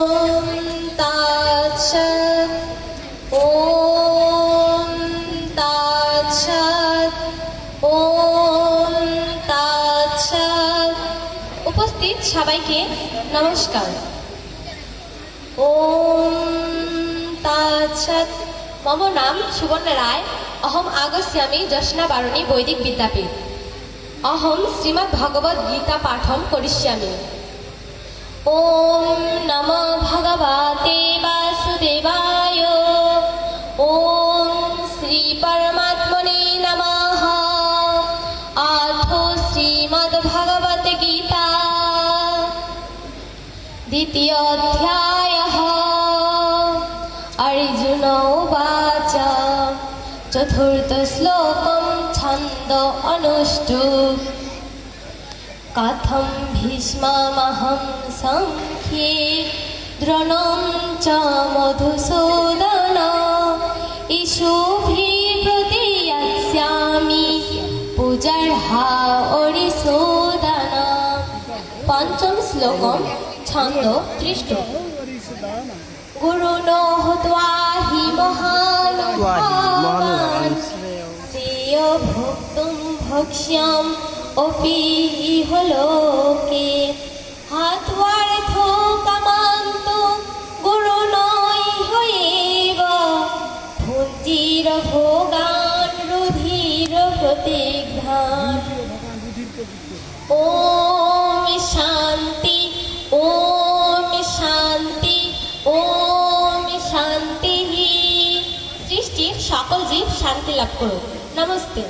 উপস্থিত সবাইকে নমস্কার। ওম তাচ্ছত মম নাম সুবর্ণ রায়। অহম আগস্যামি জশনা বারণী বৈদিক বিদ্যাপীঠ। অহম শ্রীমদ্ ভগবদ্ গীতা পাঠম করিষ্যামি। ওম भगवते वासुदेवाय ॐ श्रीपरमात्मने नमः आथो श्रीमद्भगवद्गीता द्वितीयोऽध्यायः अर्जुन उवाच चतुर्थश्लोकं छन्द अनुष्टुप् कथं भीष्ममहं सङ्ख्ये দ্রণম চ মধুসূদন। ইশুভিপ্রতিয়াস্যামি পূজার্হা অরিসূদন। পঞ্চম শ্লোক ছন্দ তৃষ্ট গুরুণো হুয়া হি মহান। শ্রেয় ভোক্তুম ভক্ষ্যম। অপি হলো ওম শান্তি ওম শান্তি ওম শান্তি সৃষ্টির সকল জীব শান্তি লাভ করুক। নমস্তে।